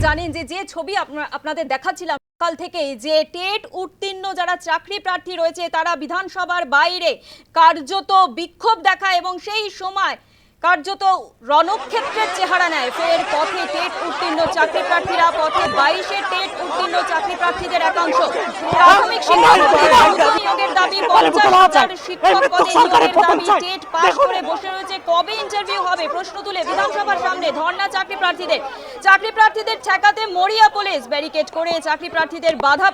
জানেন যে যে ছবি আপনা- আপনাদের দেখাচ্ছিলাম কাল থেকেই যে টেট উত্তীর্ণ যারা চাকরি প্রার্থী রয়েছে তারা বিধানসভার বাইরে কার্যত বিক্ষোভ দেখায় এবং সেই সময় কার্যত রণক্ষেত্রের চেহারা নেয়। ফের পথে টেট উত্তীর্ণ চাকরি প্রার্থীরা, পথে বাইশে টেট উত্তীর্ণ চাকরি প্রার্থীদের একাংশ। প্রাথমিক শিক্ষা দ্রুত নিয়োগের দাবি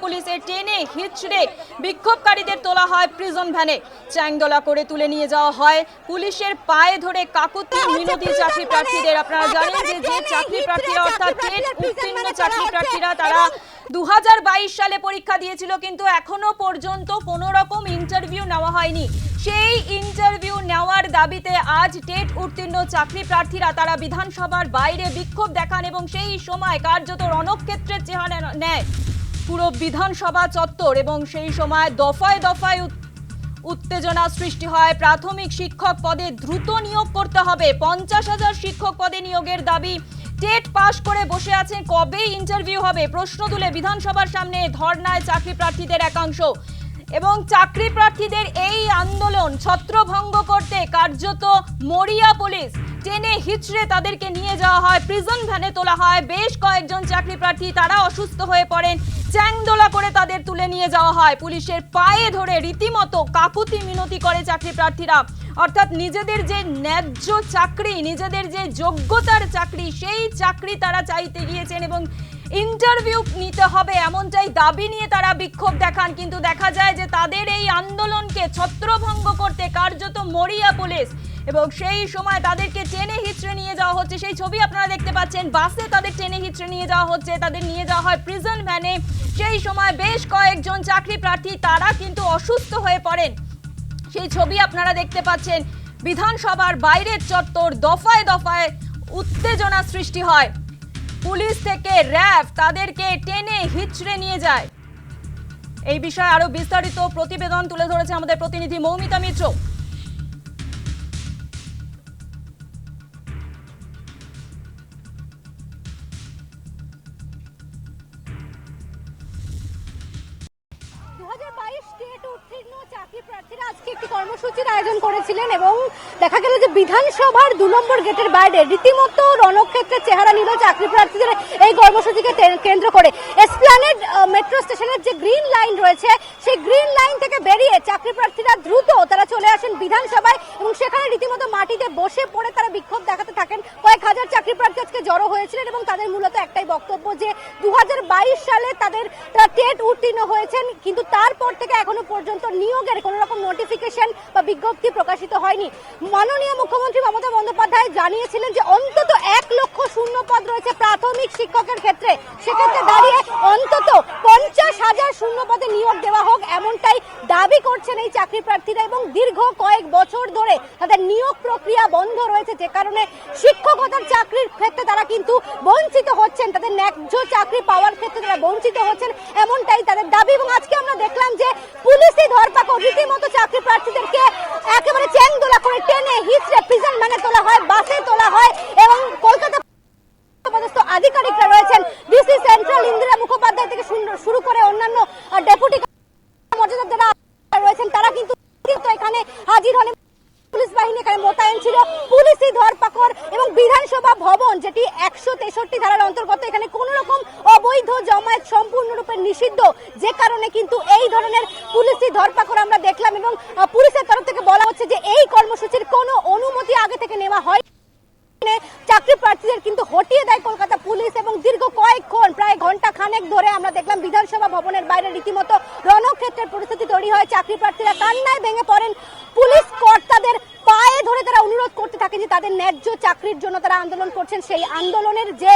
পুলিশের টেনে হিচড়ে বিক্ষোভকারীদের তোলা হয় ভ্যানে চ্যাংদোলা করে তুলে নিয়ে যাওয়া হয় পুলিশের পায়ে ধরে কাকুতি মিনতি চাকরি প্রার্থীদের আপনারা জানেন যে যে চাকরি প্রার্থীরা অর্থাৎ টেট উত্তীর্ণ চাকরি প্রার্থীরা তারা দু সালে পরীক্ষা দিয়েছিল কিন্তু এখনও পর্যন্ত কোনো রকম ইন্টারভিউ নেওয়া হয়নি। সেই ইন্টারভিউ নেওয়ার দাবিতে আজ টেট উত্তীর্ণ চাকরি প্রার্থীরা তারা বিধানসভার বাইরে বিক্ষোভ দেখান এবং সেই সময় কার্যত রণক্ষেত্রের চেহারা নেয়। পুরো বিধানসভা চত্বর এবং সেই সময় দফায় দফায় উত্তেজনা সৃষ্টি হয়। প্রাথমিক শিক্ষক পদে দ্রুত নিয়োগ করতে হবে। পঞ্চাশ হাজার শিক্ষক পদে নিয়োগের দাবি, টেট পাশ করে বসে আছেন কবে ইন্টারভিউ হবে? প্রশ্ন তুলে বিধানসভার সামনে ধর্নায় চাকরি প্রার্থীদের একাংশ। এবং চাকরি প্রার্থীদের এই আন্দোলন ছত্রভঙ্গ করতে কার্যত মরিয়া পুলিশ টেনে হিচড়ে তাদেরকে নিয়ে যাওয়া হয়। প্রিজন ভ্যানে তোলা হয়। বেশ কয়েকজন চাকরি প্রার্থী তারা অসুস্থ হয়ে পড়েন। চ্যাংদোলা করে তাদের তুলে নিয়ে যাওয়া হয়। পুলিশের পায়ে ধরে রীতিমতো কাকুতি মিনতি করে চাকরি প্রার্থীরা অর্থাৎ নিজেদের যে ন্যায্য চাকরি, নিজেদের যে যোগ্যতার চাকরি, সেই চাকরি তারা চাইতে গিয়েছেন এবং ইন্টারভিউ নিতে হবে, এমনটাই দাবি নিয়ে তারা বিক্ষোভ দেখান। কিন্তু দেখা যায় যে তাদের এই আন্দোলনকে ছত্রভঙ্গ করতে কার্যত মরিয়া পুলিশ। এবং সেই সময় তাদেরকে টেনে হিচড়ে নিয়ে যাওয়া হচ্ছে। সেই ছবি আপনারা দেখতে পাচ্ছেন, বাসে তাদের টেনে হিচড়ে নিয়ে যাওয়া হচ্ছে। তাদের নিয়ে যাওয়া হয় প্রিজন ভ্যানে সেই সময় বেশ কয়েকজন চাকরি প্রার্থী, তারা কিন্তু অসুস্থ হয়ে পড়েন। সেই ছবি আপনারা দেখতে পাচ্ছেন, বিধানসভার বাইরের চত্বর দফায় দফায় উত্তেজনা সৃষ্টি হয়। পুলিশ থেকে র্যাব তাদেরকে টেনে হিচড়ে নিয়ে যায়। এই বিষয়ে আরও বিস্তারিত প্রতিবেদন তুলে ধরেছে আমাদের প্রতিনিধি মৌমিতা মিত্র। বিধানসভার দু নম্বর গেটের বাইরে রীতিমতো রণক্ষেত্রের চেহারা নিল চাকরি প্রার্থীদের এই কর্মসূচিকে কেন্দ্র করে। এসপ্লানেড মেট্রো স্টেশনের যে গ্রিন লাইন রয়েছে, সেই গ্রিন লাইন থেকে বেরিয়ে চাকরি প্রার্থীরা দ্রুত তারা চলে আসেন বিধানসভায় এবং সেখানে রীতিমতো মাটিতে বসে পড়ে তারা বিক্ষোভ দেখাতে থাকেন। কয়েক হাজার চাকরি প্রার্থী আজকে জড়ো হয়েছিলেন এবং তাদের মূলত একটাই বক্তব্য যে দু হাজার বাইশ সালে তাদের তারা টেট উত্তীর্ণ হয়েছেন, কিন্তু তারপর থেকে এখনও পর্যন্ত নিয়োগের কোনো রকম নোটিফিকেশন বা বিজ্ঞপ্তি প্রকাশিত হয়নি মাননীয় মুখ্যমন্ত্রী মমতা বন্দ্যোপাধ্যায় জানিয়েছিলেন যে অন্তত এক লক্ষ শূন্য পদ রয়েছে প্রাথমিক শিক্ষকের ক্ষেত্রে সেক্ষেত্রে দাঁড়িয়ে অন্তত পঞ্চাশ হাজার শূন্য পদে নিয়োগ দেওয়া হোক এমনটাই দাবি করছেন এই চাকরি প্রার্থীরা এবং দীর্ঘ কয়েক বছর ধরে তাদের নিয়োগ প্রক্রিয়া বন্ধ রয়েছে, যে কারণে শিক্ষকতার চাকরির ক্ষেত্রে তারা কিন্তু বঞ্চিত হচ্ছেন, তাদের ন্যায্য চাকরি পাওয়ার ক্ষেত্রে তারা বঞ্চিত হচ্ছেন এমনটাই তাদের দাবি। এবং আজকে আমরা দেখলাম যে পুলিশই ধরপাকড় রীতিমতো চাকরি প্রার্থীদেরকে একেবারে চ্যাংদোলা করে টেনে হিচড়ে প্রিজন মানে তোলা হয়, বাসে তোলা হয় এবং কলকাতা আধিকারিকরা রয়েছেন। ডিসি সেন্ট্রাল ইন্দিরা মুখোপাধ্যায় থেকে শুরু- করে অন্যান্য ডেপুটি মর্যাদার যারা রয়েছেন, তারা কিন্তু এখানে হাজির হন। পুলিশ বাহিনী এখানে মোতায়েন ছিল। পুলিশই ধরপাকড় এবং বিধানসভা ভবন, যেটি একশো তেষট্টি ধারার অন্তর্গত, এখানে কোন রকম অবৈধ জমায়েত সম্পূর্ণরূপে নিষিদ্ধ। যে কারণে কিন্তু এই ধরনের পুলিশি ধরপাকড় আমরা দেখলাম এবং পুলিশের তরফ থেকে বলা হচ্ছে যে এই কর্মসূচির কোনো অনুমতি আগে থেকে নেওয়া হয় চাকরি প্রার্থীদের কিন্তু হটিয়ে দেয় কলকাতা পুলিশ এবং দীর্ঘ কয়েকক্ষণ, প্রায় ঘণ্টা খানেক ধরে আমরা দেখলাম বিধানসভা ভবনের বাইরে রীতিমতো রণক্ষেত্রের পরিস্থিতি তৈরি হয়। চাকরি প্রার্থীরা কান্নায় ভেঙে পড়েন পুলিশ কর্তাদের পায়ে ধরে তারা থাকেন যে তাদের ন্যায্য চাকরির জন্য তারা আন্দোলন করছেন, সেই আন্দোলনের যে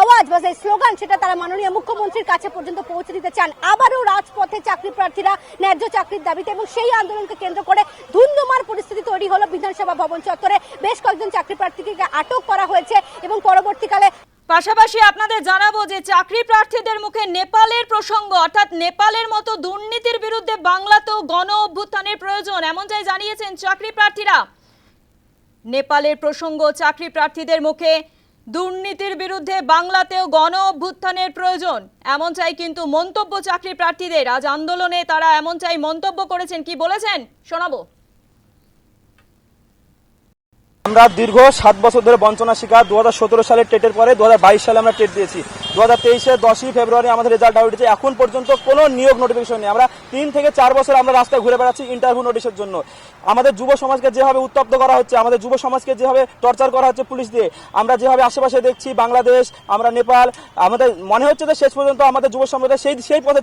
আওয়াজ বা যে স্লোগান, সেটা তারা মাননীয় মুখ্যমন্ত্রীর কাছে পর্যন্ত পৌঁছে দিতে চান। আবারও রাজপথে চাকরি প্রার্থীরা ন্যায্য চাকরির দাবিতে এবং সেই আন্দোলনকে কেন্দ্র করে ধুন্ধুমার পরিস্থিতি তৈরি হলো বিধানসভা ভবন চত্বরে। বেশ কয়েকজন চাকরি প্রার্থীকে আটক করা হয়েছে এবং পরবর্তীকালে পাশাপাশি আপনাদের জানাব যে চাকরি প্রার্থীদের মুখে নেপালের প্রসঙ্গ, অর্থাৎ নেপালের মতো দুর্নীতির বিরুদ্ধে বাংলাতেও গণ অভ্যুত্থানের প্রয়োজন, এমনটাই জানিয়েছেন চাকরি প্রার্থীরা। নেপালের প্রসঙ্গ চাকরি প্রার্থীদের মুখে, দুর্নীতির বিরুদ্ধে বাংলাতেও গণ অভ্যুত্থানের প্রয়োজন। এমন চাই কিন্তু মন্তব্য চাকরি প্রার্থীদের। আজ আন্দোলনে তারা এমন চাই মন্তব্য করেছেন। কি বলেছেন? শোনাবো। আমরা দীর্ঘ সাত বছর ধরে বঞ্চনা শিকার। দু সালে টেটের পরে দু হাজার বাইশ সালে আমরা টেট দিয়েছি। দু হাজার তেইশে দশই ফেব্রুয়ারি আমাদের রেজাল্ট আউট হয়েছে। এখন পর্যন্ত কোনো নিয়োগ নোটিফিকেশন নেই। আমরা তিন থেকে চার বছর আমরা রাস্তায় ঘুরে বেড়াচ্ছি ইন্টারভিউ নোটিশের জন্য। আমাদের যুব সমাজকে যেভাবে উত্তপ্ত করা হচ্ছে, আমাদের যুব সমাজকে যেভাবে টর্চার করা হচ্ছে পুলিশ দিয়ে, আমরা যেভাবে আশেপাশে দেখছি বাংলাদেশ, আমরা নেপাল, আমাদের মনে হচ্ছে যে শেষ পর্যন্ত আমাদের যুব সমাজ সেই সেই পথে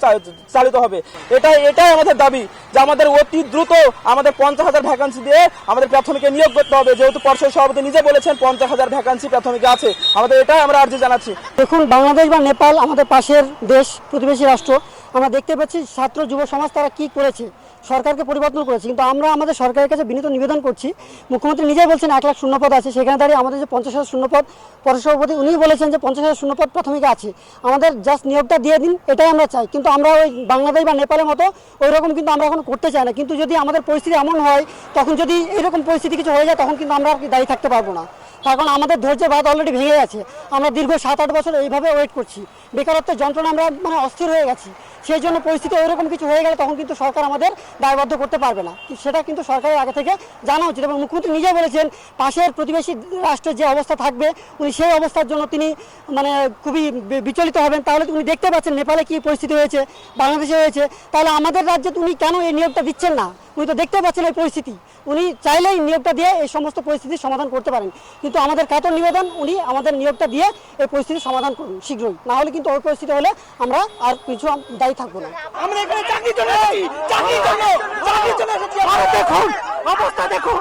চালিত হবে। এটাই এটাই আমাদের দাবি, যে আমাদের অতি দ্রুত আমাদের পঞ্চাশ হাজার ভ্যাকান্সি দিয়ে আমাদের প্রাথমিকে নিয়োগ করতে হবে। যেহেতু পর্ষদ সভাপতি নিজে বলেছেন পঞ্চাশ হাজার ভ্যাকান্সি প্রাথমিকে আছে। আমাদের এটাই আমরা আর্জি জানাচ্ছি। দেখুন, বাংলাদেশ বা নেপাল আমাদের পাশের দেশ, প্রতিবেশী রাষ্ট্র, আমরা দেখতে পাচ্ছি ছাত্র যুব সমাজ তারা কি করেছে। সরকারকে পরিবর্তন করেছে। কিন্তু আমরা আমাদের সরকারের কাছে বিনীত নিবেদন করছি, মুখ্যমন্ত্রী নিজেই বলছেন এক লাখ শূন্যপদ আছে, সেখানে দাঁড়িয়ে আমাদের যে পঞ্চাশ হাজার শূন্যপদ পরসভাপতি উনিই বলেছেন যে পঞ্চাশ হাজার শূন্যপদ প্রাথমিকে আছে। আমাদের জাস্ট নিয়োগটা দিয়ে দিন, এটাই আমরা চাই। কিন্তু আমরা ওই বাংলাদেশ বা নেপালের মতো ওই রকম কিন্তু আমরা এখন করতে চাই না। কিন্তু যদি আমাদের পরিস্থিতি এমন হয়, তখন যদি এরকম পরিস্থিতি কিছু হয়ে যায়, তখন কিন্তু আমরা আর কি দাঁড়িয়ে থাকতে পারব না। কারণ আমাদের ধৈর্যের বাদ অলরেডি ভেঙে গেছে। আমরা দীর্ঘ সাত আট বছর এইভাবে ওয়েট করছি। বেকারত্বের যন্ত্রণা আমরা মানে অস্থির হয়ে গেছি। সেই জন্য পরিস্থিতি ওইরকম কিছু হয়ে গেলে তখন কিন্তু সরকার আমাদের দায়বদ্ধ করতে পারবে না। সেটা কিন্তু সরকারের আগে থেকে জানা উচিত এবং মুখ্যমন্ত্রী নিজে বলেছেন, পাশের প্রতিবেশী রাষ্ট্রের যে অবস্থা থাকবে, উনি সেই অবস্থার জন্য তিনি মানে খুবই বিচলিত হবেন। তাহলে উনি দেখতে পাচ্ছেন নেপালে কি পরিস্থিতি হয়েছে, বাংলাদেশে হয়েছে। তাহলে আমাদের রাজ্যে উনি কেন এই নিয়োগটা দিচ্ছেন না? উনি তো দেখতে পাচ্ছেন এই পরিস্থিতি। উনি চাইলেই নিয়োগটা দিয়ে এই সমস্ত পরিস্থিতির সমাধান করতে পারেন। কিন্তু আমাদের কাতর নিবেদন, উনি আমাদের নিয়োগটা দিয়ে এই পরিস্থিতির সমাধান করুন, শীঘ্রই। না হলে কিন্তু ওই পরিস্থিতি হলে আমরা আর কিছু আম- দায়ী থাকব না? আমরা এখানে জন্য এসেছি চাকরির জন্য চাকরির জন্য এসেছি আমরা। দেখুন অবস্থা দেখুন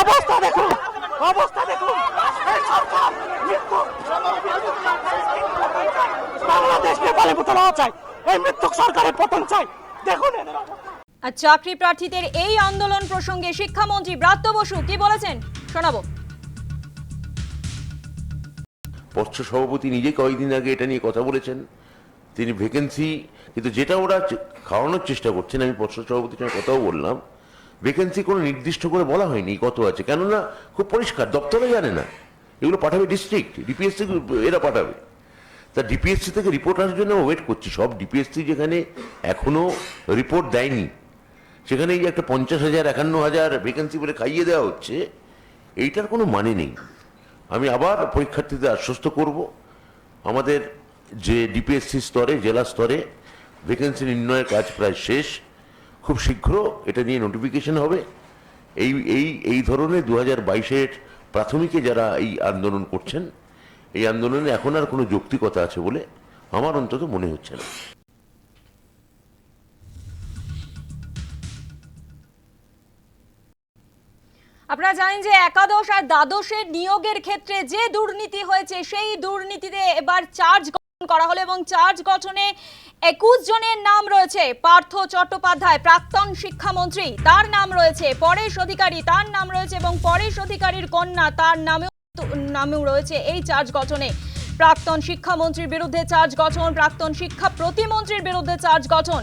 অবস্থা দেখুন অবস্থা দেখুন। বাংলাদেশ নেপালে চাই এই মৃত্যু সরকারের পতন চাই। দেখুন আর চাকরি প্রার্থীদের এই আন্দোলন প্রসঙ্গে শিক্ষামন্ত্রী ব্রাত্য বসু কি বলেছেন? শোনাবো। পর্ষদ সভাপতি নিজে কয়েকদিন আগে এটা নিয়ে কথা বলেছেন। তিনি ভ্যাকেন্সি কিন্তু যেটা ওরা খাওয়ানোর চেষ্টা করছেন, আমি পর্ষদ সভাপতির সঙ্গে কথাও বললাম ভ্যাকেন্সি কোনো নির্দিষ্ট করে বলা হয়নি কত আছে, কেননা খুব পরিষ্কার, দপ্তরে জানে না। এগুলো পাঠাবে ডিস্ট্রিক্ট ডিপিএসসি এরা পাঠাবে। তা ডিপিএসসি থেকে রিপোর্ট আসার জন্য ওয়েট করছি, সব ডিপিএসসি যেখানে এখনও রিপোর্ট দেয়নি, সেখানে এই একটা পঞ্চাশ হাজার, একান্ন হাজার ভ্যাকেন্সি বলে খাইয়ে দেওয়া হচ্ছে, এইটার কোনো মানে নেই। আমি আবার পরীক্ষার্থীদের আশ্বস্ত করব, আমাদের যে ডিপিএসসি স্তরে, জেলা স্তরে ভ্যাকেন্সি নির্ণয়ের কাজ প্রায় শেষ। খুব শীঘ্র এটা নিয়ে নোটিফিকেশন হবে। এই এই এই ধরনের দু হাজার বাইশের প্রাথমিকে যারা এই আন্দোলন করছেন, এই আন্দোলনে এখন আর কোনো যৌক্তিকতা আছে বলে আমার অন্তত মনে হচ্ছে না। আপনারা জানেন যে একাদশ আর দ্বাদশের নিয়োগের ক্ষেত্রে যে দুর্নীতি হয়েছে, সেই দুর্নীতিতে এবার চার্জ করা হলো এবং চার্জ গঠনে একুশ জনের নাম রয়েছে। পার্থ চট্টোপাধ্যায়, প্রাক্তন শিক্ষামন্ত্রী, তার নাম রয়েছে। পরেশ অধিকারী, তার নাম রয়েছে এবং পরেশ অধিকারীর কন্যা, তার নামেও নামেও রয়েছে এই চার্জ গঠনে। প্রাক্তন শিক্ষামন্ত্রীর বিরুদ্ধে চার্জ গঠন, প্রাক্তন শিক্ষা প্রতিমন্ত্রীর বিরুদ্ধে চার্জ গঠন।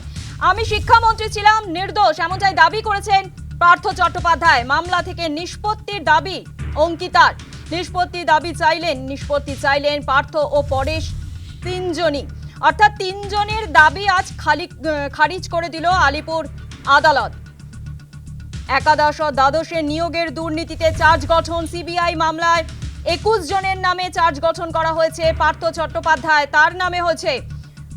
আমি শিক্ষামন্ত্রী ছিলাম, নির্দোষ দাবি করেছেন পার্থ চট্টোপাধ্যায়। মামলা থেকে নিষ্পত্তির দাবি অঙ্কিতার। নিষ্পত্তি দাবি চাইলেন, নিষ্পত্তি চাইলেন পার্থ ও পরেশ তিনজনই। অর্থাৎ তিনজনের দাবি আজ খালি খারিজ করে দিল আলিপুর আদালত। একাদশ ও দ্বাদশের নিয়োগের দুর্নীতিতে চার্জ গঠন সিবিআই মামলায় একুশ জনের নামে চার্জ গঠন করা হয়েছে পার্থ চট্টোপাধ্যায়। তার নামে হয়েছে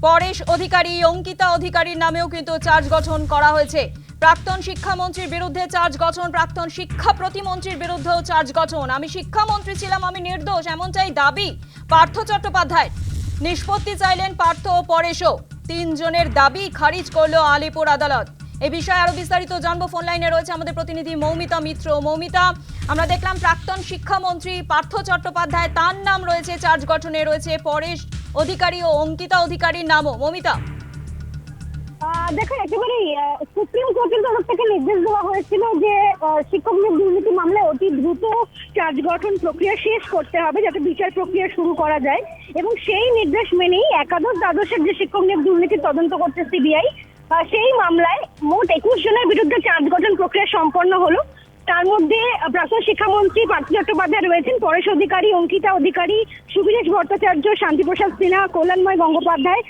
পরেশ অধিকারী, অঙ্কিতা অধিকারীর নামেও কিন্তু চার্জ গঠন করা হয়েছে। প্রাক্তন শিক্ষামন্ত্রীর বিরুদ্ধে চার্জ গঠন, প্রাক্তন শিক্ষা প্রতিমন্ত্রীর বিরুদ্ধেও চার্জ গঠন। আমি শিক্ষামন্ত্রী ছিলাম, আমি নির্দোষ, এমনটাই দাবি পার্থ চট্টোপাধ্যায় নিষ্পত্তি চাইলেন পার্থ ও পরেশও। তিনজনের দাবি খারিজ করল আলিপুর আদালত। এ বিষয়ে আরও বিস্তারিত জানব ফোন লাইনে রয়েছে আমাদের প্রতিনিধি মৌমিতা মিত্র। মৌমিতা, আমরা দেখলাম প্রাক্তন শিক্ষামন্ত্রী পার্থ চট্টোপাধ্যায়, তার নাম রয়েছে, চার্জ গঠনে রয়েছে পরেশ অধিকারী ও অঙ্কিতা অধিকারীর নামও। মৌমিতা। দেখো একেবারেই সুপ্রিম কোর্টের তরফ থেকে নির্দেশ দেওয়া হয়েছিল যে শিক্ষক নিয়োগ দুর্নীতি মামলায় অতি দ্রুত চার্জ গঠন প্রক্রিয়া শেষ করতে হবে যাতে বিচার প্রক্রিয়া শুরু করা যায়। এবং সেই নির্দেশ মেনেই একাদশ দ্বাদশের যে শিক্ষক নিয়োগ দুর্নীতি তদন্ত করছে সিবিআই সেই মামলায় মোট একুশ জনের বিরুদ্ধে চার্জ গঠন প্রক্রিয়া সম্পন্ন হলো। তার মধ্যে প্রাক্তন শিক্ষামন্ত্রী পার্থ চট্টোপাধ্যায় রয়েছেন, পরেশ অধিকারী, অঙ্কিতা অধিকারী সুবিনেশ ভট্টাচার্য, শান্তিপ্রসাদ সিনহা, কল্যাণময় গঙ্গোপাধ্যায়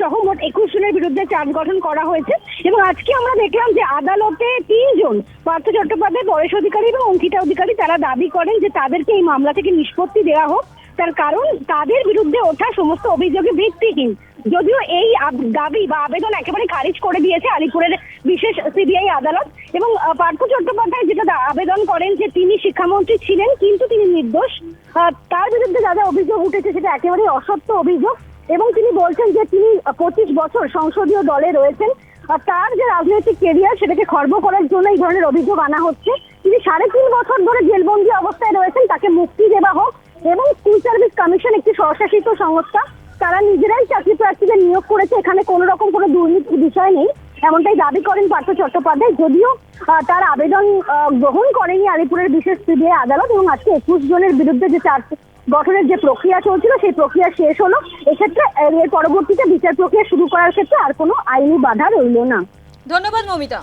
সহ মোট একুশ জনের বিরুদ্ধে চার্জ গঠন করা হয়েছে। এবং আজকে আমরা দেখলাম যে আদালতে তিনজন পার্থ চট্টোপাধ্যায়, পরেশ অধিকারী এবং অঙ্কিতা অধিকারী তারা দাবি করেন যে তাদেরকে এই মামলা থেকে নিষ্পত্তি দেওয়া হোক। তার কারণ তাদের বিরুদ্ধে ওঠা সমস্ত অভিযোগে ভিত্তিহীন যদিও এই দাবি বা আবেদন একেবারে খারিজ করে দিয়েছে আলিপুরের বিশেষ সিবিআই আদালত এবং পার্থ চট্টোপাধ্যায় যেটা আবেদন করেন যে তিনি শিক্ষামন্ত্রী ছিলেন, কিন্তু তিনি নির্দোষ। তার বিরুদ্ধে যা যা অভিযোগ উঠেছে সেটা একেবারে অসত্য অভিযোগ এবং তিনি বলছেন যে তিনি পঁচিশ বছর সংসদীয় দলে রয়েছেন। তার যে রাজনৈতিক কেরিয়ার সেটাকে খর্ব করার জন্য এই ধরনের অভিযোগ আনা হচ্ছে। তিনি সাড়ে তিন বছর ধরে জেলবন্দি অবস্থায় রয়েছেন, তাকে মুক্তি দেওয়া হোক। এবং স্কুল সার্ভিস কমিশন একটি স্বশাসিত সংস্থা, তারা নিজেরাই চাকরি প্রার্থীদের নিয়োগ করেছে, এখানে কোনো রকম কোনো দুর্নীতির বিষয় নেই, এমনটাই দাবি করেন পার্থ চট্টোপাধ্যায়। যদিও তার আবেদন গ্রহণ করেনি আলিপুরের বিশেষ সিবিআই আদালত এবং আজকে একুশ জনের বিরুদ্ধে যে চার্জ গঠনের যে প্রক্রিয়া চলছিল, সেই প্রক্রিয়া শেষ হলো। এক্ষেত্রে এর পরবর্তীতে বিচার প্রক্রিয়া শুরু করার ক্ষেত্রে আর কোনো আইনি বাধা রইল না। ধন্যবাদ, মমিতা।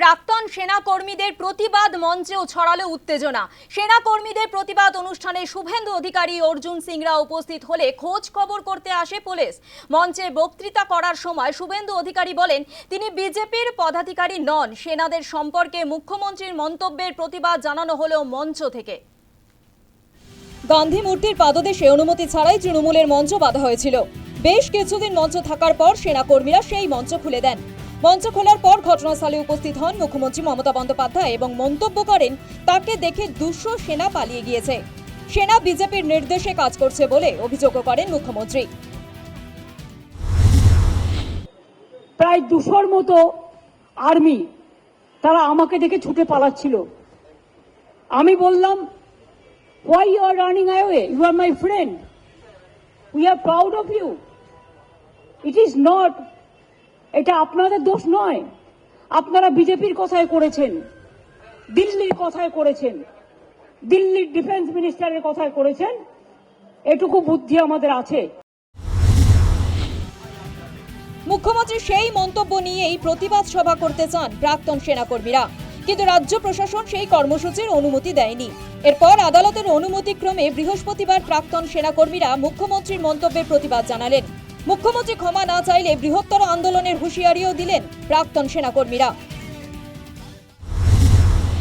প্রাক্তন সেনা কর্মীদের প্রতিবাদ মঞ্চেও ছড়ালো উত্তেজনা। সেনা কর্মীদের প্রতিবাদ অনুষ্ঠানে শুভেন্দু অধিকারী, অর্জুন সিংরা উপস্থিত হলে খোঁজ খবর করতে আসে পুলিশ। মঞ্চে বক্তৃতা করার সময় শুভেন্দু অধিকারী বলেন, তিনি বিজেপির পদাধিকারী নন। সেনাদের সম্পর্কে মুখ্যমন্ত্রীর মন্তব্যের প্রতিবাদ জানানো হলেও মঞ্চ থেকে। গান্ধী মূর্তির পাদদেশে অনুমতি ছাড়াই তৃণমূলের মঞ্চ বাঁধা হয়েছিল। বেশ কিছুদিন মঞ্চ থাকার পর সেনাকর্মীরা সেই মঞ্চ খুলে দেন। মঞ্চ খোলার পর ঘটনাস্থলে উপস্থিত হন মুখ্যমন্ত্রী মমতা বন্দ্যোপাধ্যায় এবং মন্তব্য করেন, তাকে দেখে দুশো সেনা পালিয়ে গিয়েছে। সেনা বিজেপির নির্দেশে কাজ করছে বলে অভিযোগও করেন মুখ্যমন্ত্রী। প্রায় দুশোর মতো আর্মি তারা আমাকে দেখে ছুটে পালাচ্ছিল। আমি বললাম why you are running away you are my friend we are proud of you it is not এটা আপনাদের দোষ নয়। আপনারা বিজেপির কথায় করেছেন, দিল্লির কথায় করেছেন, দিল্লির ডিফেন্স মিনিস্টারের কথায় করেছেন। এটুকু বুদ্ধি আমাদের আছে। মুখ্যমন্ত্রী সেই মন্তব্য নিয়েই প্রতিবাদ সভা করতে চান প্রাক্তন সেনাকর্মীরা। কিন্তু রাজ্য প্রশাসন সেই কর্মসূচির অনুমতি দেয়নি। এরপর আদালতের অনুমতিক্রমে বৃহস্পতিবার প্রাক্তন সেনাকর্মীরা মুখ্যমন্ত্রীর মন্তব্যের প্রতিবাদ জানালেন। মুখ্যমন্ত্রী ক্ষমা না চাইলে বৃহত্তর আন্দোলনের হুঁশিয়ারিও দিলেন প্রাক্তন সেনাকর্মীরা।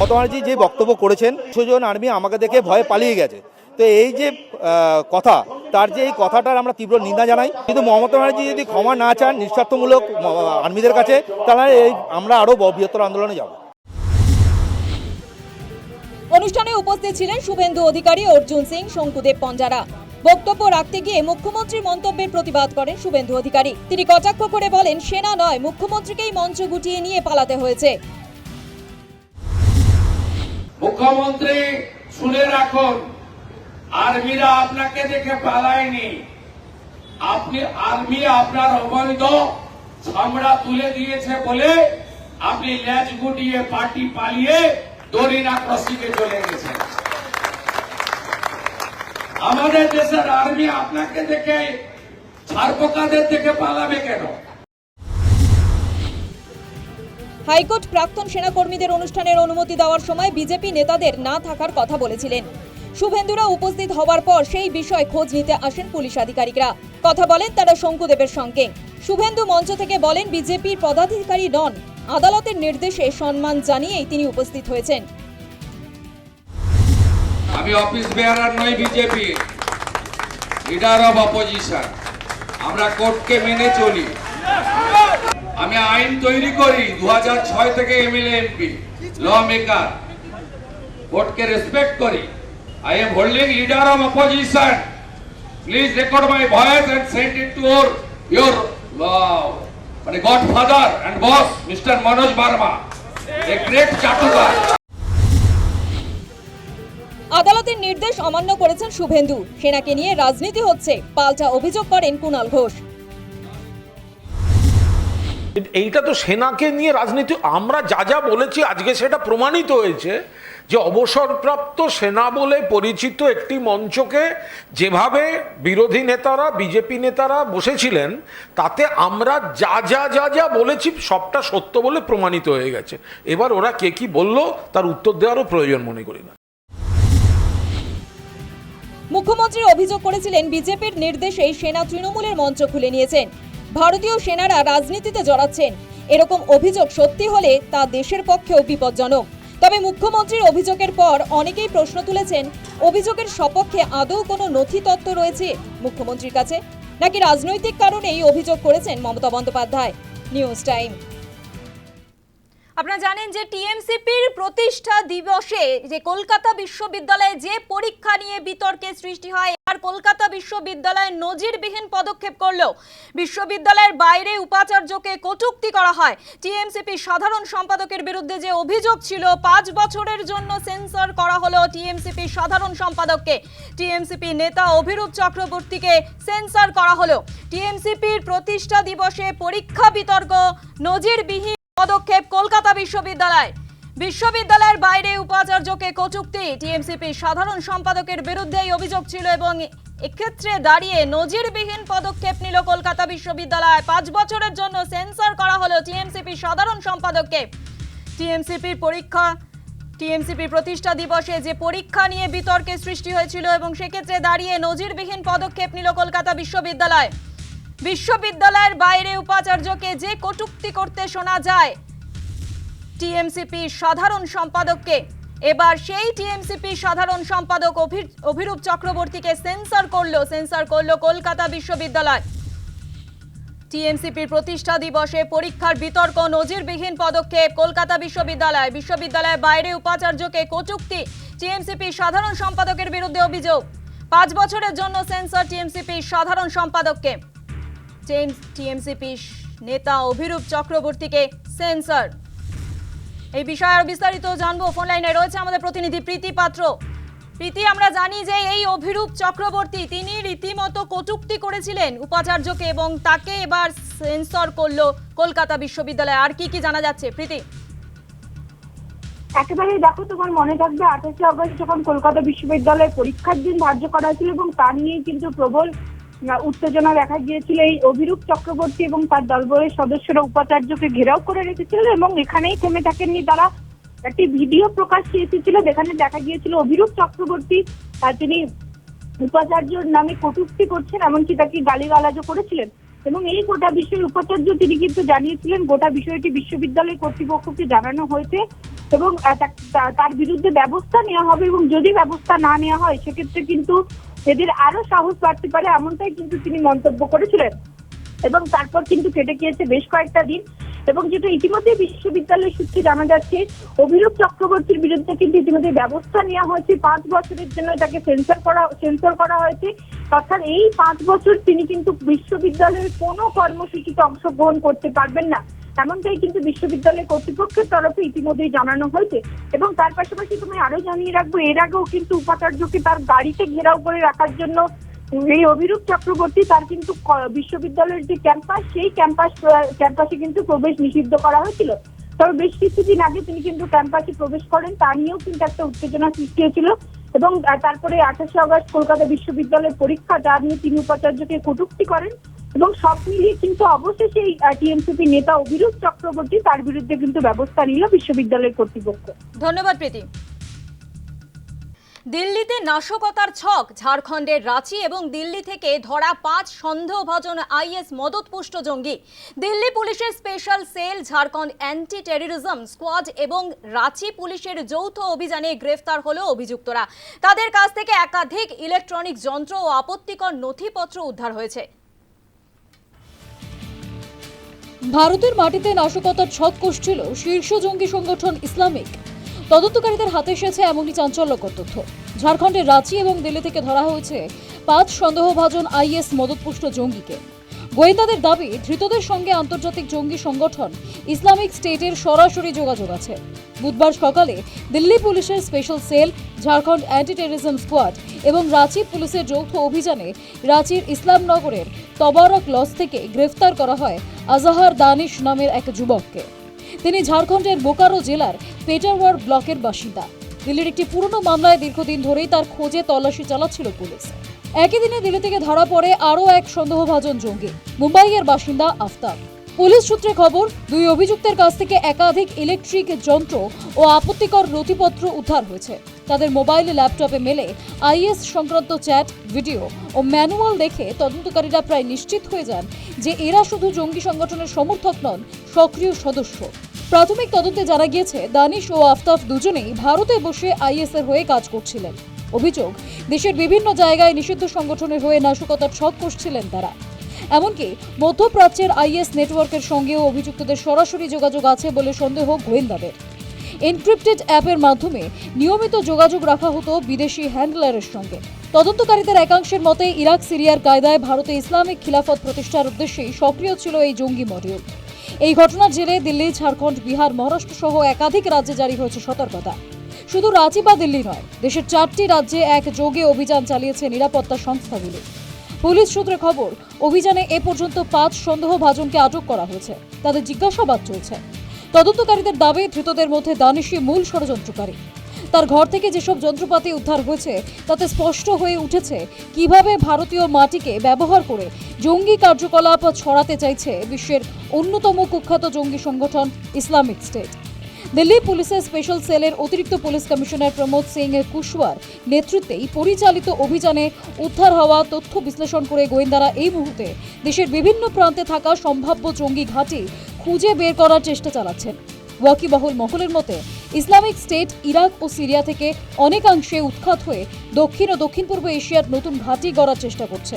মমতা যে বক্তব্য করেছেন সুজন আর্মি আমাকে দেখে ভয়ে পালিয়ে গেছে। তো এই যে কথা তার যে এই কথাটার আমরা তীব্র নিন্দা জানাই। কিন্তু মমতা ব্যানার্জি যদি ক্ষমা না চান নিঃস্বার্থমূলক আর্মিদের কাছে তাহলে এই আমরা আরও বৃহত্তর আন্দোলনে যাব। অনুষ্ঠানে উপস্থিত ছিলেন শুভেন্দু অধিকারী অর্জুন সিং শঙ্কুদেব পঞ্জারা। বক্তব্য রাখতে গিয়ে মুখ্যমন্ত্রীর মন্তব্যের প্রতিবাদ করেন শুভেন্দু অধিকারী। তিনি কটাক্ষ করে বলেন, সেনা নয়, মুখ্যমন্ত্রীকেই মঞ্চ গুটিয়ে নিয়ে পালাতে হয়েছে। মুখ্যমন্ত্রী, শুনে রাখুন, আর্মিরা আপনাকে দেখে পালায়নি। আপনি, আর্মি আপনার অবৈধ চামড়া তুলে দিয়েছে বলে আপনি ল্যাজ গুটিয়ে পার্টি পালিয়ে দরিনা ক্রসিংয়ে চলে গেছেন। আমাদের দেশের আর্মি আপনাকে দেখে ছারপোকাদের দেখে পালাবে কেন? হাইকোর্ট প্রাক্তন সেনাকর্মীদের অনুষ্ঠানের অনুমতি দেওয়ার সময় বিজেপি নেতাদের না থাকার কথা বলেছিলেন। শুভেন্দুরা উপস্থিত হওয়ার পর সেই বিষয় খোঁজ নিতে আসেন পুলিশ আধিকারিকরা। কথা বলেন তারা শঙ্কুদেবের সঙ্গে। শুভেন্দু মঞ্চ থেকে বলেন, বিজেপির পদাধিকারী নন। আদালতের নির্দেশে সম্মান জানিয়েই তিনি উপস্থিত হয়েছেন। আমি অফিস বেয়ারার নই বিজেপি লিডার অফ অপোজিশন আমরা কোর্টকে মেনে চলি। আমি আইন তৈরি করি দু থেকে এমএলএ, এমপি ল মেকার কোর্টকে রেসপেক্ট করি। I am holding leader of opposition please record my voice and send it to your your মানে godfather and boss mister Manoj Barma a great চাটুকার আদালতের নির্দেশ অমান্য করেছেন শুভেন্দু। সেনাকে নিয়ে রাজনীতি হচ্ছে, পাল্টা অভিযোগ করেন কুণাল ঘোষ। এইটা তো সেনাকে নিয়ে রাজনীতি, আমরা যা যা বলেছি আজকে সেটা প্রমাণিত হয়েছে যে অবসরপ্রাপ্ত সেনা বলে পরিচিত একটি মঞ্চকে যেভাবে বিরোধী নেতারা, বিজেপি নেতারা বসেছিলেন, তাতে আমরা যা যা যা যা বলেছি সবটা সত্য বলে প্রমাণিত হয়ে গেছে। এবার ওরা কে কি বলল, তার উত্তর দেওয়ারও প্রয়োজন মনে করি না। মুখ্যমন্ত্রী অভিযোগ করেছিলেন, বিজেপির নির্দেশে সেনা তৃণমূলের মঞ্চ খুলে নিয়েছেন। ভারতীয় সেনারা রাজনীতিতে জড়াচ্ছেন। এরকম অভিযোগ সত্যি হলে তা দেশের পক্ষেও বিপজ্জনক। তবে মুখ্যমন্ত্রীর অভিযোগের পর অনেকেই প্রশ্ন তুলেছেন, অভিযোগের সপক্ষে আদৌ কোনো নথিতত্ত্ব রয়েছে মুখ্যমন্ত্রীর কাছে? নাকি রাজনৈতিক কারণেই অভিযোগ করেছেন মমতা বন্দ্যোপাধ্যায়? News time. আপনারা জানেন যে টিএমসিপির প্রতিষ্ঠা দিবসে যে কলকাতা বিশ্ববিদ্যালয়ে যে পরীক্ষা নিয়ে বিতর্কের সৃষ্টি হয় আর কলকাতা বিশ্ববিদ্যালয়ে নজিরবিহীন পদক্ষেপ করল। বিশ্ববিদ্যালয়ের বাইরে উপাচার্যকে কটুক্তি করা হয়। টিএমসিপি সাধারণ সম্পাদকের বিরুদ্ধে যে অভিযোগ ছিল, পাঁচ বছরের জন্য সেন্সর করা হলো টিএমসিপি সাধারণ সম্পাদককে। টিএমসিপি নেতা অভিরূপ চক্রবর্তীকে সেন্সর করা হলো। টিএমসিপির প্রতিষ্ঠা দিবসে পরীক্ষা বিতর্ক নজিরবিহীন পদক্ষেপ কলকাতা বিশ্ববিদ্যালয়। বিশ্ববিদ্যালয়ের বাইরে উপাচার্যকে কটূক্তি। টিএমসিপি সাধারণ সম্পাদকের বিরুদ্ধে অভিযোগ ছিল এবং এক্ষেত্রে দাঁড়িয়ে নজিরবিহীন পদক্ষেপ নিল কলকাতা বিশ্ববিদ্যালয়। পাঁচ বছরের জন্য সেন্সর করা হলো টিএমসিপি সাধারণ সম্পাদককে। টিএমসিপির পরীক্ষা টিএমসিপির প্রতিষ্ঠা দিবসে যে পরীক্ষা নিয়ে বিতর্কের সৃষ্টি হয়েছিল এবং সেক্ষেত্রে দাঁড়িয়ে নজিরবিহীন পদক্ষেপ নিল কলকাতা বিশ্ববিদ্যালয়। বিশ্ববিদ্যালয়ের বাইরে উপাচার্যকে যে কটূক্তি করতে শোনা যায়, টিএমসিপি সাধারণ সম্পাদককে। এবার সেই টিএমসিপি সাধারণ সম্পাদক অভি- অভিরূপ চক্রবর্তীকে সেন্সর করল সেন্সর করল কলকাতা বিশ্ববিদ্যালয়। টিএমসিপির প্রতিষ্ঠা দিবসে পরীক্ষার বিতর্ক, নজিরবিহীন পদক্ষেপ কলকাতা বিশ্ববিদ্যালয়। বিশ্ববিদ্যালয়ের বাইরে উপাচার্যকে কটূক্তি, টিএমসিপি সাধারণ সম্পাদকের বিরুদ্ধে অভিযোগ। পাঁচ বছরের জন্য সেন্সর টিএমসিপি সাধারণ সম্পাদককে। টিএমসিপি নেতা অভিরূপ চক্রবর্তীকে সেন্সর। এই বিষয়ে আরও বিস্তারিত জানব। ফোন লাইনে রয়েছে আমাদের প্রতিনিধি প্রীতি পাত্র। প্রীতি, আমরা জানি যে এই অভিরূপ চক্রবর্তী, তিনি রীতিমতো কটূক্তি করেছিলেন উপাচার্যকে এবং তাকে এবার সেন্সর করল কলকাতা বিশ্ববিদ্যালয়। আর কি কি জানা যাচ্ছে? প্রীতি? একেবারে দেখো, তোমার মনে থাকবে আঠাশে আগস্ট যখন কলকাতা বিশ্ববিদ্যালয়ে পরীক্ষার দিন ধার্য করা হয়েছিল এবং তা নিয়েই কিন্তু প্রবল উত্তেজনা দেখা গিয়েছিল এই অভিরূপ চক্রবর্তী এবং তার দলবলের সদস্যরা উপাচার্যকে ঘেরাও করে রেখেছিল এবং এখানেই থেমে থাকেননি তারা। একটি ভিডিও প্রকাশ্যে এসেছিল যেখানে দেখা গিয়েছিল অভিরূপ চক্রবর্তী তিনি উপাচার্যর নামে কটুক্তি করছেন, এমনকি তাকে গালিগালাজও করেছিলেন। এবং এই গোটা বিষয়ে উপাচার্য তিনি কিন্তু জানিয়েছিলেন, গোটা বিষয়টি বিশ্ববিদ্যালয় কর্তৃপক্ষকে জানানো হয়েছে এবং তার বিরুদ্ধে ব্যবস্থা নেওয়া হবে এবং যদি ব্যবস্থা না নেওয়া হয়, সেক্ষেত্রে কিন্তু এদের আরও সাহস বাড়তে পারে এমনটাই কিন্তু তিনি মন্তব্য করেছিলেন। এবং তারপর কিন্তু কেটে গিয়েছে বেশ কয়েকটা দিন। এবং যেটা ইতিমধ্যে বিশ্ববিদ্যালয় সূত্রে জানা যাচ্ছে, অভিরূপ চক্রবর্তীর বিরুদ্ধে কিন্তু ইতিমধ্যে ব্যবস্থা নেওয়া হয়েছে। পাঁচ বছরের জন্য তাকে সেন্সর করা সেন্সর করা হয়েছে। অর্থাৎ এই পাঁচ বছর তিনি কিন্তু বিশ্ববিদ্যালয়ের কোনো কর্মসূচিতে অংশগ্রহণ করতে পারবেন না। এমনটাই কিন্তু বিশ্ববিদ্যালয় কর্তৃপক্ষের তরফে ইতিমধ্যেই জানানো হয়েছে। এবং তার পাশাপাশি তুমি আরও জানিয়ে রাখব, এর আগেও কিন্তু উপাচার্যকে তার গাড়িতে ঘেরাও করে রাখার জন্য এই অভিরূপ চক্রবর্তী তার কিন্তু বিশ্ববিদ্যালয়ের যে ক্যাম্পাস, সেই ক্যাম্পাস ক্যাম্পাসে কিন্তু প্রবেশ নিষিদ্ধ করা হয়েছিল। তবে বেশ কিছুদিন আগে তিনি কিন্তু ক্যাম্পাসে প্রবেশ করেন, তা নিয়েও কিন্তু একটা উত্তেজনা সৃষ্টি হয়েছিল। এবং তারপরে আঠাশে আগস্ট কলকাতা বিশ্ববিদ্যালয়ের পরীক্ষা, যা নিয়ে তিনি উপাচার্যকে কটূক্তি করেন। এবং সব মিলিয়ে কিন্তু অবশেষে এই টিএমসিপি নেতা অভিরূপ চক্রবর্তী তার বিরুদ্ধে কিন্তু ব্যবস্থা নিল বিশ্ববিদ্যালয় কর্তৃপক্ষ। ধন্যবাদ, প্রীতি। দিল্লিতে নাশকতার ছক, ঝাড়খণ্ডের রাঁচি এবং দিল্লি থেকে ধরা পাঁচ সন্দেহভাজন আইএস মদতপুষ্ট জঙ্গি। দিল্লি পুলিশের special cell, Jharkhand anti terrorism squad এবং রাঁচি পুলিশের যৌথ অভিযানে গ্রেফতার হলো অভিযুক্তরা। তাদের কাছ থেকে একাধিক ইলেকট্রনিক যন্ত্র ও আপত্তিকর নথিপত্র উদ্ধার হয়েছে। ভারতের মাটিতে নাশকতার ছক কষছিল শীর্ষ জঙ্গি সংগঠন ইসলামিক। তদন্তকারীদের হাতে এসেছে এমনই চাঞ্চল্যকর তথ্য। ঝাড়খণ্ডের রাঁচি এবং দিল্লি থেকে ধরা হয়েছে পাঁচ সন্দেহভাজন আইএস মদতপুষ্ট জঙ্গিকে। গোয়েন্দাদের দাবি, ধৃতদের সঙ্গে আন্তর্জাতিক জঙ্গি সংগঠন ইসলামিক স্টেটের সরাসরি যোগাযোগ আছে। বুধবার সকালে দিল্লি পুলিশের special cell, Jharkhand anti terrorism squad এবং রাঁচি পুলিশের যৌথ অভিযানে রাঁচির ইসলামনগরের তবারক লস থেকে গ্রেফতার করা হয় আজাহার দানিশ নামের এক যুবককে। তিনি ঝাড়খণ্ডের বোকারো জেলার পেটারওয়ার ব্লকের বাসিন্দা। দিল্লির একটি পুরনো মামলায় দীর্ঘদিন ধরেই তার খোঁজে তল্লাশি চালাচ্ছিল পুলিশ। একই দিনে দিল্লি থেকে ধরা পড়ে আরও এক সন্দেহভাজন জঙ্গি। মুম্বাইয়ের বাসিন্দা আফতাব। পুলিশ সূত্রে খবর, দুই অভিযুক্তের কাছ থেকে একাধিক ইলেকট্রিক যন্ত্র ও আপত্তিকর নথিপত্র উদ্ধার হয়েছে। তাদের মোবাইল, ল্যাপটপে মেলে আইএস সংক্রান্ত চ্যাট, ভিডিও ও ম্যানুয়াল দেখে তদন্তকারীরা প্রায় নিশ্চিত হয়ে যান যে এরা শুধু জঙ্গি সংগঠনের সমর্থক নন, সক্রিয় সদস্য। প্রাথমিক তদন্তে জানা গিয়েছে, দানিশ ও আফতাব দুজনেই ভারতে বসে আইএস এর হয়ে কাজ করছিলেন। অভিযোগ, দেশের বিভিন্ন জায়গায় নিষিদ্ধ সংগঠনের হয়ে নাশকতার ছক কষছিলেন তারা। এমনকি মধ্যপ্রাচ্যের আইএস নেটওয়ার্কের সঙ্গেও অভিযুক্তদের সরাসরি যোগাযোগ আছে বলে সন্দেহ গোয়েন্দাদের। এনক্রিপ্টেড অ্যাপের মাধ্যমে নিয়মিত যোগাযোগ রাখা হতো বিদেশি হ্যান্ডলারের সঙ্গে। তদন্তকারীদের একাংশের মতে, ইরাক, সিরিয়ার কায়দায় ভারতে ইসলামিক খিলাফত প্রতিষ্ঠার উদ্দেশ্যেই সক্রিয় ছিল এই জঙ্গি মডিউল। এই ঘটনার জেরে দিল্লি, ঝাড়খণ্ড, বিহার মহারাষ্ট্র সহ একাধিক রাজ্যে জারি হয়েছে সতর্কতা। শুধু রাঁচি বা দিল্লি নয়, দেশের চারটি রাজ্যে এক যোগে অভিযান চালিয়েছে নিরাপত্তা সংস্থাগুলি। পুলিশ সূত্রে খবর, অভিযানে এ পর্যন্ত পাঁচ সন্দেহভাজনকে আটক করা হয়েছে। তাদের জিজ্ঞাসাবাদ চলছে। তদন্তকারীদের দাবি, ধৃতদের মধ্যে দানিশি মূল ষড়যন্ত্রকারী। তার ঘর থেকে যেসব যন্ত্রপাতি উদ্ধার হয়েছে, তাতে স্পষ্ট হয়ে উঠেছে কীভাবে ভারতীয় মাটিকে ব্যবহার করে জঙ্গি কার্যকলাপ ছড়াতে চাইছে বিশ্বের অন্যতম কুখ্যাত জঙ্গি সংগঠন ইসলামিক স্টেট। দিল্লি পুলিশের স্পেশাল সেলের অতিরিক্ত পুলিশ কমিশনার প্রমোদ সিং এর কুশওয়ার নেতৃত্বেই পরিচালিত অভিযানে উদ্ধার হওয়া তথ্য বিশ্লেষণ করে গোয়েন্দারা এই মুহূর্তে দেশের বিভিন্ন প্রান্তে থাকা সম্ভাব্য জঙ্গি ঘাঁটি খুঁজে বের করার চেষ্টা চালাচ্ছেন। ওয়াকিবহুল মহলের মতে, ইসলামিক স্টেট ইরাক ও সিরিয়া থেকে অনেকাংশে উৎখাত হয়ে দক্ষিণ ও দক্ষিণ পূর্ব এশিয়ার নতুন ঘাঁটি গড়ার চেষ্টা করছে।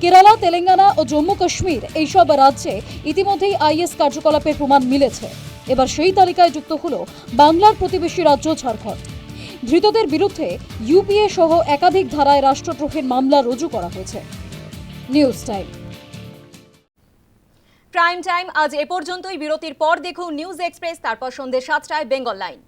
কেরালা, তেলেঙ্গানা ও জম্মু কাশ্মীর এইসব রাজ্যে ইতিমধ্যেই আইএস কার্যকলাপের প্রমাণ মিলেছে। এবার সেই তালিকায় যুক্ত হল বাংলার প্রতিবেশী রাজ্য ঝাড়খণ্ড। ধৃতদের বিরুদ্ধে ইউপিএ সহ একাধিক ধারায় রাষ্ট্রদ্রোহের মামলা রুজু করা হয়েছে। News time. প্রাইম টাইম আজ এ পর্যন্তই। বিরতির পর দেখুন নিউজ এক্সপ্রেস, তারপর সন্ধ্যে সাতটায় বেঙ্গল লাইন।